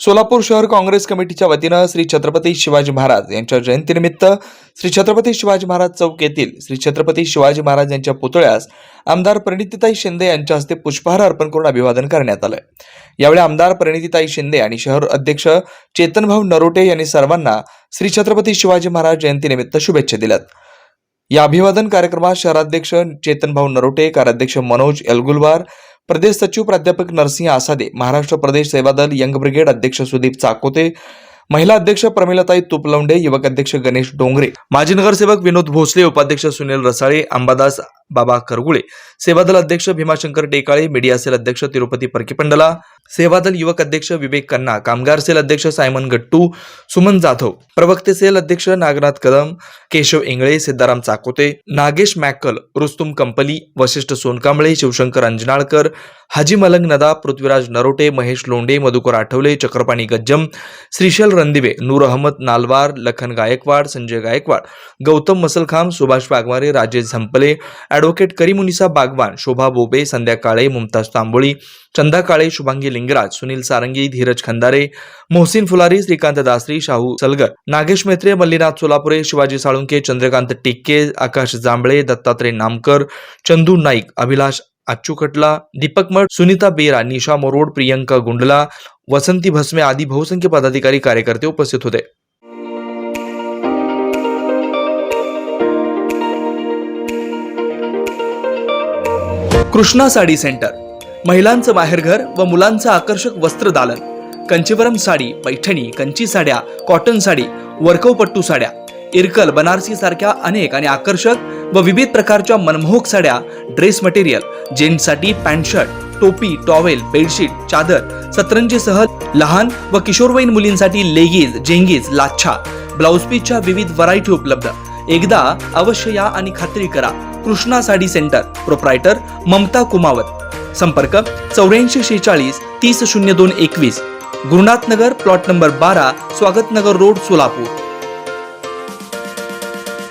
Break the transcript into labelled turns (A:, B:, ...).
A: सोलापूर शहर काँग्रेस कमिटीच्या वतीनं श्री छत्रपती शिवाजी महाराज यांच्या जयंतीनिमित्त श्री छत्रपती शिवाजी महाराज चौक येथील श्री छत्रपती शिवाजी महाराज यांच्या पुतळ्यास आमदार प्रणितीताई शिंदे यांच्या हस्ते पुष्पहार अर्पण करून अभिवादन करण्यात आलं यावेळी आमदार प्रणितीताई शिंदे आणि शहर अध्यक्ष चेतनभाऊ नरोटे यांनी सर्वांना श्री छत्रपती शिवाजी महाराज जयंतीनिमित्त शुभेच्छा दिल्यात. या अभिवादन कार्यक्रमात शहराध्यक्ष चेतनभाऊ नरोटे कार्याध्यक्ष मनोज एलगुलवार प्रदेश सचिव प्राध्यापक नरसिंह आसादे महाराष्ट्र प्रदेश सेवादल यंग ब्रिगेड अध्यक्ष सुदीप चाकोते महिला अध्यक्ष प्रमिलाताई तुपलवंडे युवक अध्यक्ष गणेश डोंगरे माजी नगरसेवक विनोद भोसले उपाध्यक्ष सुनील रसाळे अंबादास बाबा करगुळे. सेवादल अध्यक्ष भीमाशंकर टेकाळे मीडिया सेल अध्यक्ष तिरुपती परकीपंडला सेवादल युवक अध्यक्ष विवेक कन्ना कामगार सेल अध्यक्ष सायमन गट्टू सुमन जाधव प्रवक्ते सेल अध्यक्ष नागनाथ कदम केशव इंगळे सिद्धाराम चाकोते नागेश मॅकल रुस्तुम कंपली वशिष्ठ सोनकांबळे शिवशंकर अंजनाळकर हाजी मलंग नदा पृथ्वीराज नरोटे महेश लोंडे मधुकर आठवले चक्रपाणी गज्जम श्रीशल रणदिवे नूर अहमद नालवार लखन गायकवाड संजय गायकवाड गौतम मसलखाम सुभाष वाघमारे राजेश झंपले ॲडव्होकेट करीमुनिसा बागवान शोभा बोबे संध्या काळे मुमताज तांबोळी चंदा काळे शुभांगी लिंगराज सुनील सारंगी धीरज खंदारे मोहसिन फुलारी श्रीकांत दासरी शाहू सलगर नागेश मेत्रे मल्लीनाथ सोलापुरे शिवाजी साळुंके चंद्रकांत टिक्के आकाश जांभळे दत्तात्रय नामकर चंदू नाईक अभिलाष अच्चुकटला दीपक मठ सुनीता बेरा निशा मोरोड प्रियंका गुंडला वसंती भस्मे आदी बहुसंख्य पदाधिकारी कार्यकर्ते उपस्थित होते. कृष्णा साडी सेंटर. महिलांचं बाहेरघर व मुलांचं आकर्षक वस्त्र दालन. कंचीवरम साडी पैठणी कंची साड्या कॉटन साडी वर्कवपट्टू साड्या इरकल बनारसी सारख्या अनेक आणि आकर्षक व विविध प्रकारच्या मनमोहक साड्या ड्रेस मटेरियल जेंट्ससाठी पॅन्ट शर्ट टोपी टॉवेल बेडशीट चादर सतरंजीसह लहान व किशोरवयीन मुलींसाठी लेगीज जेंगीज लाच्छा ब्लाऊज पीसच्या विविध व्हरायटी उपलब्ध. एकदा अवश्य या आणि खात्री करा. कृष्णा साडी सेंटर. प्रोप्रायटर ममता कुमावत. संपर्क चौऱ्याऐंशी शेहेचाळीस तीस शून्य दोन एकवीस. गुरुनाथ नगर प्लॉट नंबर बारा स्वागत नगर रोड सोलापूर.